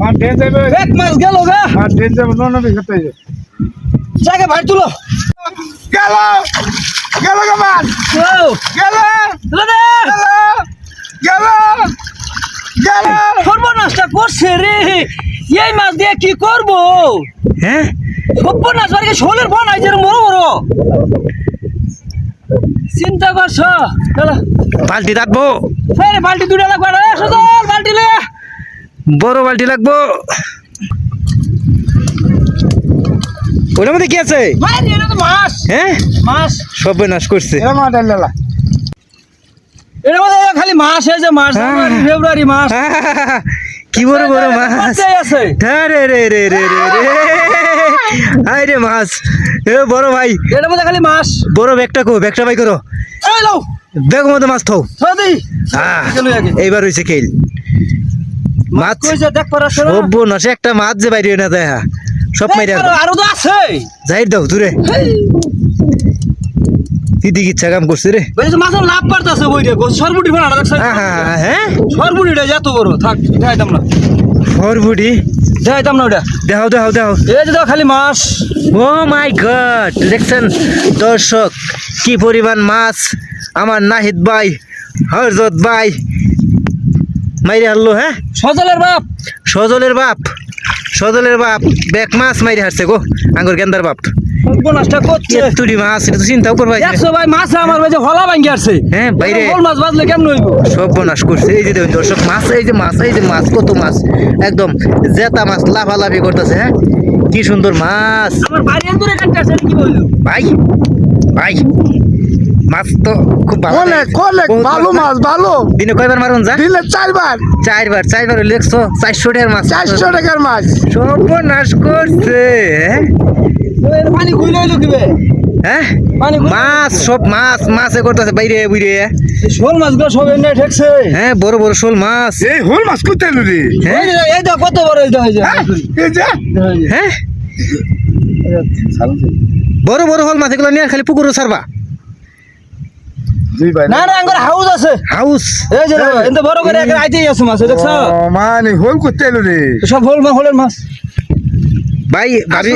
মাছ ঢেন যাবে। এক মাস গেল গা। মাছ ঢেন যাবে নন বিঘাতে জায়গা ভাই তুলো। গেল গেল গো মাছ ও গেল তুলো দে। গেল গেল সর্বনাশটা করছে রে। এই মাছ দিয়ে কি করব? হ্যাঁ? সর্বনাশ বাড়ি শোলের ফোন আইছে বড় বড় চিন্তা করছ? চলো। বালতি রাখব ফের বালতি দুটা লাগবে সদল বালতি লে। বড় বালতি লাগবো। ওটার মধ্যে কি আছে? হ্যাঁ? মাছ সব নাশ করছে। খালি মাছ এই যে মাছ হ্যাঁ। ফেব্রুয়ারি মাছ কি বড় বড় মাছ। আছে হ্যাঁ রে রে রে রে রে হাই রে মাছ। এ বড় ভাই। এর মধ্যে খালি মাছ বড় ব্যাগটা কো ব্যাগটা ভাই করো। এই লও ব্যাগ মধ্যে মাছ থও। এইবার হয়েছে খেল। মাছ কইছে দেখ পারা সব নসে একটা মাছ যে বাইরে না হ্যাঁ। সব মাইরে আরও তো আছে। যাই দাও দূরে। দিদি ইচ্ছা কাম করছে রে। বলছে মাছের লাভ পারতাছে বই রে সরবুটি বানা দেখছ আহা, হ্যাঁ সরবুটিটা এত বড় থাক দেখাইতাম না। ফরবুডি দেখাইতাম না ওটা। দেখাও দেখাও দেখাও। এই যে দেখো খালি মাছ। ও মাই গড দেখছেন? দর্শক কি পরিমাণ মাছ? আমার নাহিদ ভাই হরজত ভাই মাইরে হারলো হ্যাঁ? সজলের বাপ। সজলের বাপ সজলের বাপ ব্যাক মাছ মাইরে হারছে গো আঙ্গুর গেন্দার বাপ। করছে। মাছ এটা তো চিন্তাও করবাই একশো ভাই মাছ আমার ভাই যে হলা ভাঙ্গি আসছে হ্যাঁ, বাইরে। মাছ বাজলে কেমন হইব? সব করছে। এই যে দেখুন দর্শক মাছ এই যে মাছ এই যে মাছ কত মাছ। একদম জেতা মাছ লাফালাফি করতেছে হ্যাঁ? কি সুন্দর মাছ। আমার বাড়ি দূরে কাটতে আসছে কি বলল? ভাই ভাই। মাছ তো খুব ভালো মাছ। ভালো। দিনে কয়বার মারুন যা? দিলে চারবার। চারবার চারবার লেখছো চারশো টাকার মাছ। চারশো টাকার মাছ। সর্বনাশ করছে হ্যাঁ? পানি খুইলে হইল কিবে হ্যাঁ? মাছ সব মাছ মাছে করতেছে বাইরে বুইরে। এই শোল মাছগুলো সব এনে ঠেকছে। হ্যাঁ বড় বড় শোল মাছ। এই হোল মাছ এলো রে। হ্যাঁ? এই যে- দেখো কত বড় এই দেখো এই যে? এই যে। হ্যাঁ? বড় বড় হল মাছ এগুলো নিয়ে খালি পুকুরে ছাড়বা দুই ভাই না না আঙ্গুর হাউস আছে। হাউস এই যে দেখো, বড় করে একটা আইতেই আছে মাছ মানে হোল কোথায় এলো রে। সব হোল মা হোলের মাছ। ভাই ভাবি।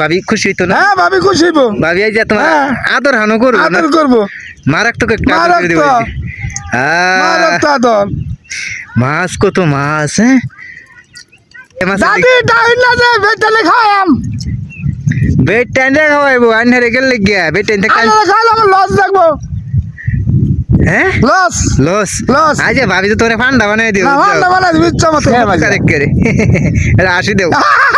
ভাবি খুশি হইতো না? হ্যাঁ ভাবি খুশি হইবো। ভাবি এই যে তোমার হ্যাঁ। আদর হানো করব আদর করব। মারাত্মক একটা আদর দেবো মারব তো আদর। মাছ কত মাছ হ্যাঁ? দাদি ডাইন না যে বেটালে খাওয়াম। বেড টাইম রে খাওয়াইবো আন্ধারে গেলে কাল আমার দেখব হ্যাঁ? লস। লস। লস। আজ ভাবি তো তোরে ফান্ডা বানাই দিও ফান্ডা বানাই দিবি করে এটা আসি দেও।